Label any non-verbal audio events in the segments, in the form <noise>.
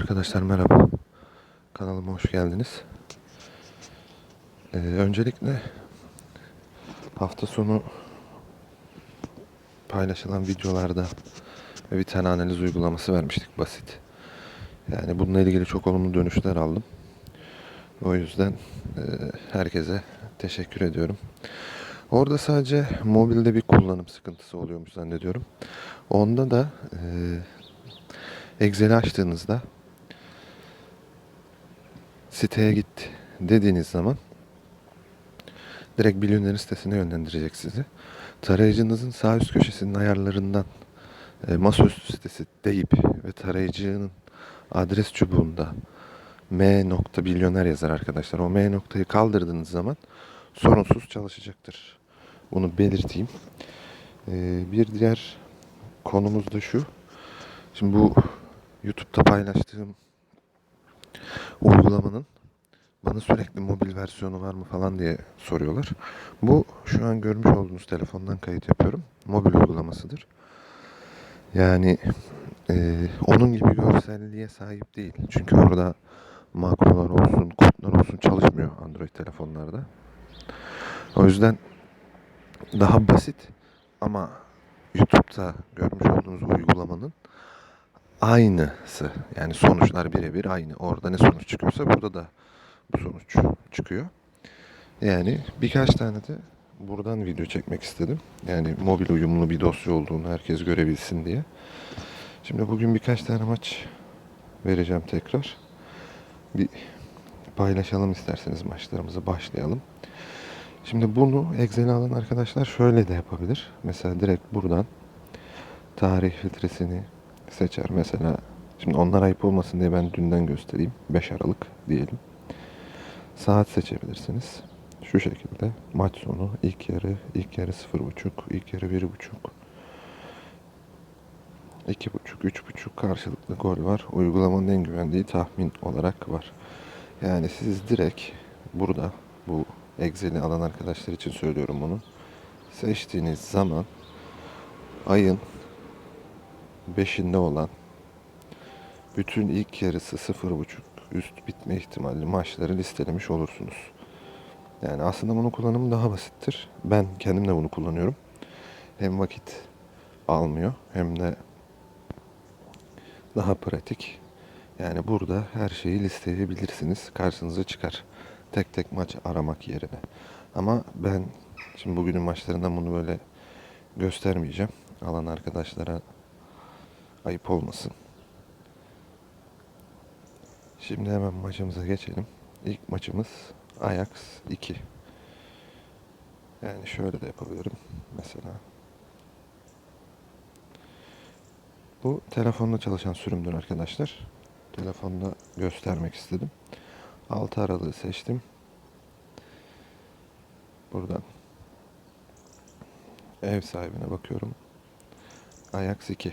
Arkadaşlar merhaba. Kanalıma hoş geldiniz. Ee, öncelikle hafta sonu paylaşılan videolarda bir tane analiz uygulaması vermiştik basit. Yani bununla ilgili çok olumlu dönüşler aldım. O yüzden e, herkese teşekkür ediyorum. Orada sadece mobilde bir kullanım sıkıntısı oluyormuş zannediyorum. Onda da e, Excel'i açtığınızda siteye git dediğiniz zaman direkt Bilyoner'in sitesine yönlendirecek sizi. Tarayıcınızın sağ üst köşesinin ayarlarından e, masaüstü sitesi deyip ve tarayıcının adres çubuğunda m.bilyoner yazar arkadaşlar. O m noktayı kaldırdığınız zaman sorunsuz çalışacaktır. Bunu belirteyim. E, bir diğer konumuz da şu. Şimdi bu YouTube'da paylaştığım uygulamanın bana sürekli mobil versiyonu var mı falan diye soruyorlar. Bu şu an görmüş olduğunuz telefondan kayıt yapıyorum. Mobil uygulamasıdır. Yani e, onun gibi görselliğe sahip değil. Çünkü orada makrolar olsun, kodlar olsun çalışmıyor Android telefonlarda. O yüzden daha basit ama YouTube'da görmüş olduğunuz uygulamanın aynısı. Yani sonuçlar birebir aynı. Orada ne sonuç çıkıyorsa burada da bu sonuç çıkıyor. Yani birkaç tane de buradan video çekmek istedim. Yani mobil uyumlu bir dosya olduğunu herkes görebilsin diye. Şimdi bugün birkaç tane maç vereceğim tekrar. Bir paylaşalım isterseniz maçlarımızı başlayalım. Şimdi bunu Excel'e alan arkadaşlar şöyle de yapabilir. Mesela direkt buradan tarih filtresini seçer. Mesela şimdi onlar ayıp olmasın diye ben dünden göstereyim. 5 Aralık diyelim. Saat seçebilirsiniz. Şu şekilde maç sonu ilk yarı, ilk yarı 0.5, ilk yarı 1.5. 2.5, 3.5 karşılıklı gol var. Uygulamanın en güvendiği tahmin olarak var. Yani siz direkt burada bu Excel'i alan arkadaşlar için söylüyorum bunu. Seçtiğiniz zaman ayın 5'inde olan bütün ilk yarısı 0.5 üst bitme ihtimali maçları listelemiş olursunuz. Yani aslında bunun kullanımı daha basittir. Ben kendim de bunu kullanıyorum. Hem vakit almıyor hem de daha pratik. Yani burada her şeyi listeleyebilirsiniz. Karşınıza çıkar. Tek tek maç aramak yerine. Ama ben şimdi bugünün maçlarından bunu böyle göstermeyeceğim. Alan arkadaşlara ayıp olmasın. Şimdi hemen maçımıza geçelim. İlk maçımız Ajax 2. Yani şöyle de yapabilirim mesela. Bu telefonla çalışan sürümdür arkadaşlar. Telefonda göstermek istedim. 6 aralığı seçtim. Buradan ev sahibine bakıyorum. Ajax 2.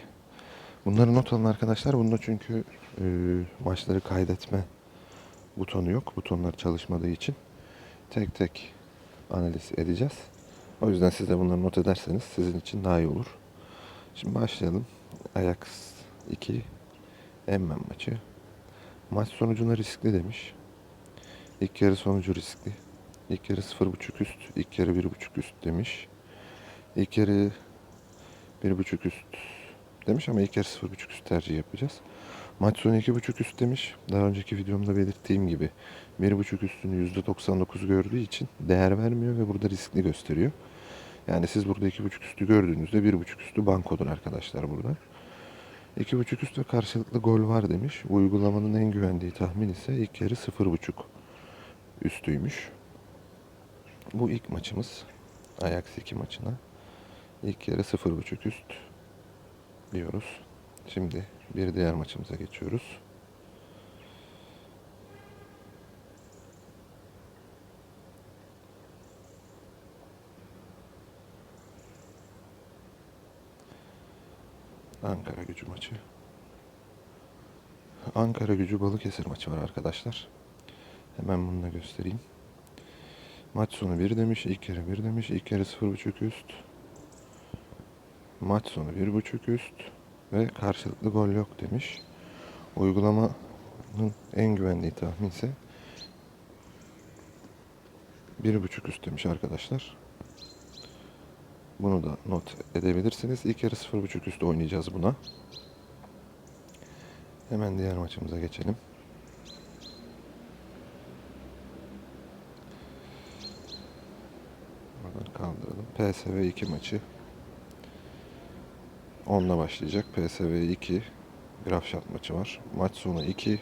Bunları not alın arkadaşlar. Bunda çünkü e, maçları kaydetme butonu yok. Butonlar çalışmadığı için tek tek analiz edeceğiz. O yüzden siz de bunları not ederseniz sizin için daha iyi olur. Şimdi başlayalım. Ajax 2 Emmen maçı. Maç sonucuna riskli demiş. İlk yarı sonucu riskli. İlk yarı 0.5 üst, ilk yarı 1.5 üst demiş. İlk yarı 1.5 üst demiş ama ilk yarı 0.5 üst tercih yapacağız. Maç sonu 2.5 üst demiş. Daha önceki videomda belirttiğim gibi 1.5 üstünü %99 gördüğü için değer vermiyor ve burada riskli gösteriyor. Yani siz burada 2.5 üstü gördüğünüzde 1.5 üstü bankodur arkadaşlar burada. 2.5 üst ve karşılıklı gol var demiş. Uygulamanın en güvendiği tahmin ise ilk yarı 0.5 üstüymüş. Bu ilk maçımız. Ajax 2 maçına. İlk yarı 0.5 üst diyoruz. Şimdi bir diğer maçımıza geçiyoruz. Ankara gücü maçı. Ankara gücü Balıkesir maçı var arkadaşlar. Hemen bunu da göstereyim. Maç sonu 1 demiş, ilk yarı 1 demiş, ilk yarı 0.5 üst. Maç sonu 1.5 üst ve karşılıklı gol yok demiş. Uygulama en güvendiği tahmin ise 1.5 üst demiş arkadaşlar. Bunu da not edebilirsiniz. İlk yarı 0.5 üst oynayacağız buna. Hemen diğer maçımıza geçelim. Buradan kaldıralım. PSV 2 maçı. 10'la başlayacak. PSV 2 Grafşat maçı var. Maç sonu 2.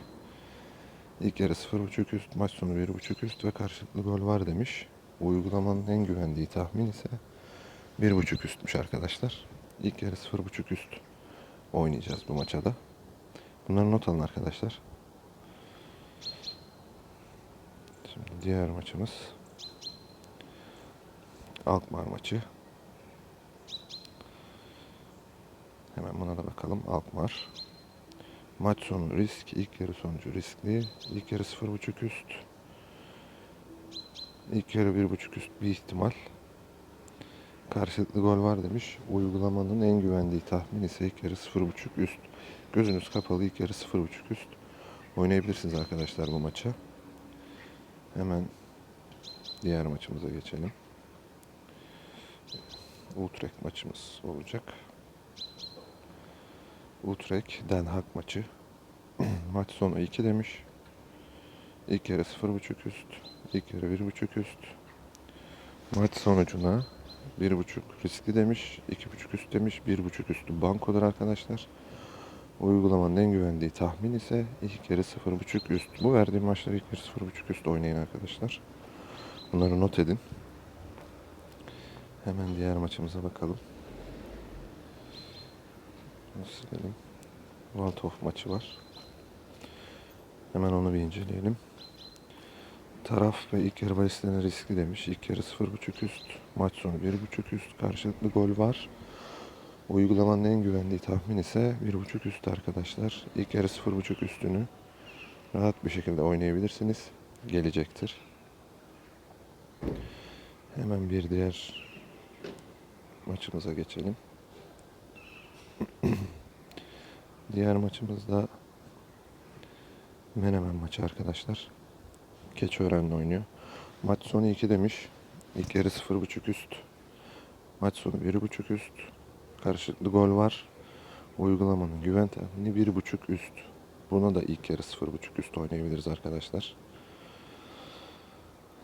İlk yarı 0.5 üst, maç sonu 1.5 üst ve karşılıklı gol var demiş. Uygulamanın en güvendiği tahmin ise 1.5 üstmüş arkadaşlar. İlk yarı 0.5 üst oynayacağız bu maça da. Bunları not alın arkadaşlar. Şimdi diğer maçımız Alkmaar maçı. Hemen buna da bakalım. Alkmaar. Maç sonu risk. ilk yarı sonucu riskli. İlk yarı 0.5 üst. İlk yarı 1.5 üst bir ihtimal. Karşılıklı gol var demiş. Uygulamanın en güvendiği tahmin ise ilk yarı 0.5 üst. Gözünüz kapalı ilk yarı 0.5 üst. Oynayabilirsiniz arkadaşlar bu maça. Hemen diğer maçımıza geçelim. Utrecht maçımız olacak. Utrecht Den Haag maçı. <clears throat> Maç sonu 2 demiş. İlk yarı 0.5 üst. İlk yarı 1.5 üst. Maç sonucuna 1.5 riskli demiş. 2.5 üst demiş. 1.5 üstü bankodur arkadaşlar. Uygulamanın en güvendiği tahmin ise ilk yarı 0.5 üst. Bu verdiğim maçları ilk yarı 0.5 üst oynayın arkadaşlar. Bunları not edin. Hemen diğer maçımıza bakalım. Nasıl silelim? Waldhof maçı var. Hemen onu bir inceleyelim. Taraf ve ilk yarı bahislerine riskli demiş. İlk yarı 0.5 üst. Maç sonu 1.5 üst. Karşılıklı gol var. Uygulamanın en güvendiği tahmin ise 1.5 üst arkadaşlar. İlk yarı 0.5 üstünü rahat bir şekilde oynayabilirsiniz. Gelecektir. Hemen bir diğer maçımıza geçelim. Diğer maçımız da Menemen maçı arkadaşlar. Keçiören'le oynuyor. Maç sonu 2 demiş. İlk yarı 0.5 üst. Maç sonu 1.5 üst. Karşılıklı gol var. Uygulamanın güven tahmini 1.5 üst. Buna da ilk yarı 0.5 üst oynayabiliriz arkadaşlar.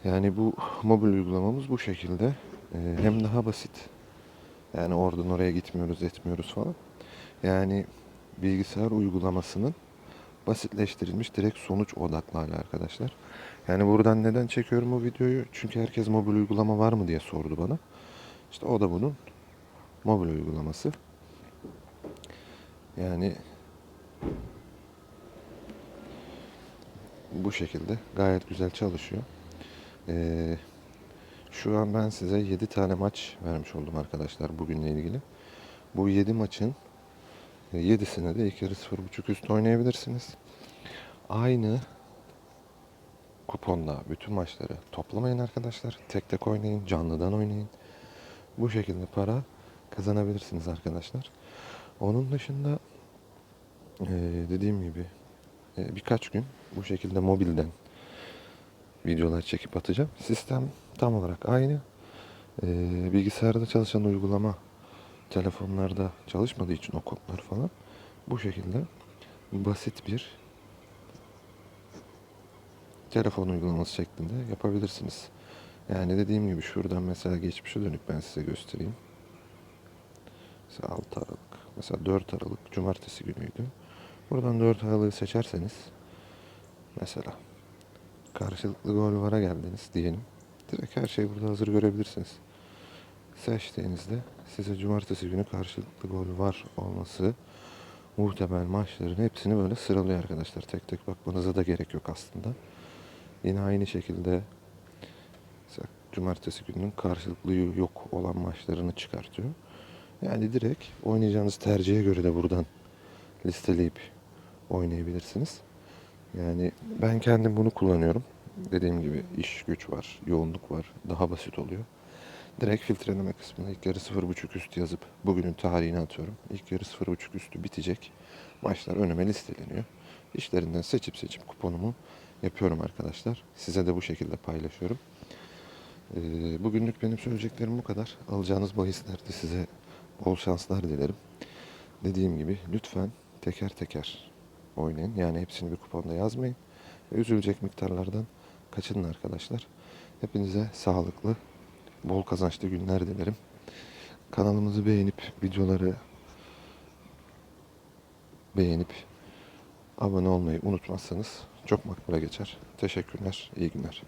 Yani bu mobil uygulamamız bu şekilde. Ee, hem daha basit. Yani oradan oraya gitmiyoruz, etmiyoruz falan. Yani bilgisayar uygulamasının basitleştirilmiş direkt sonuç odaklı hali arkadaşlar. Yani buradan neden çekiyorum bu videoyu? Çünkü herkes mobil uygulama var mı diye sordu bana. İşte o da bunun mobil uygulaması. Yani bu şekilde gayet güzel çalışıyor. Ee, şu an ben size 7 tane maç vermiş oldum arkadaşlar bugünle ilgili. Bu 7 maçın 7'sine de ilk yarı 0.5 üst oynayabilirsiniz. Aynı kuponla bütün maçları toplamayın arkadaşlar. Tek tek oynayın, canlıdan oynayın. Bu şekilde para kazanabilirsiniz arkadaşlar. Onun dışında eee, dediğim gibi eee, birkaç gün bu şekilde mobilden videolar çekip atacağım. Sistem tam olarak aynı. Eee, bilgisayarda çalışan uygulama telefonlarda çalışmadığı için o kodlar falan bu şekilde basit bir telefon uygulaması şeklinde yapabilirsiniz. Yani dediğim gibi şuradan mesela geçmişe dönük ben size göstereyim. Mesela 6 Aralık, mesela 4 Aralık Cumartesi günüydü. Buradan 4 Aralık'ı seçerseniz mesela karşılıklı gol vara geldiniz diyelim. Direkt her şeyi burada hazır görebilirsiniz. Seçtiğinizde size cumartesi günü karşılıklı gol var olması muhtemel maçların hepsini böyle sıralıyor arkadaşlar. Tek tek bakmanıza da gerek yok aslında. Yine aynı şekilde cumartesi gününün karşılıklı yok olan maçlarını çıkartıyor. Yani direkt oynayacağınız tercihe göre de buradan listeleyip oynayabilirsiniz. Yani ben kendim bunu kullanıyorum. Dediğim gibi iş güç var, yoğunluk var. Daha basit oluyor. Direkt filtreleme kısmına ilk yarı 0.5 üstü yazıp bugünün tarihini atıyorum. İlk yarı 0.5 üstü bitecek. Maçlar önüme listeleniyor. işlerinden seçip seçip kuponumu yapıyorum arkadaşlar. Size de bu şekilde paylaşıyorum. Ee, bugünlük benim söyleyeceklerim bu kadar. Alacağınız bahislerde size bol şanslar dilerim. Dediğim gibi lütfen teker teker oynayın. Yani hepsini bir kuponda yazmayın. Üzülecek miktarlardan kaçının arkadaşlar. Hepinize sağlıklı, bol kazançlı günler dilerim. Kanalımızı beğenip videoları beğenip abone olmayı unutmazsanız çok makbule geçer. Teşekkürler, iyi günler.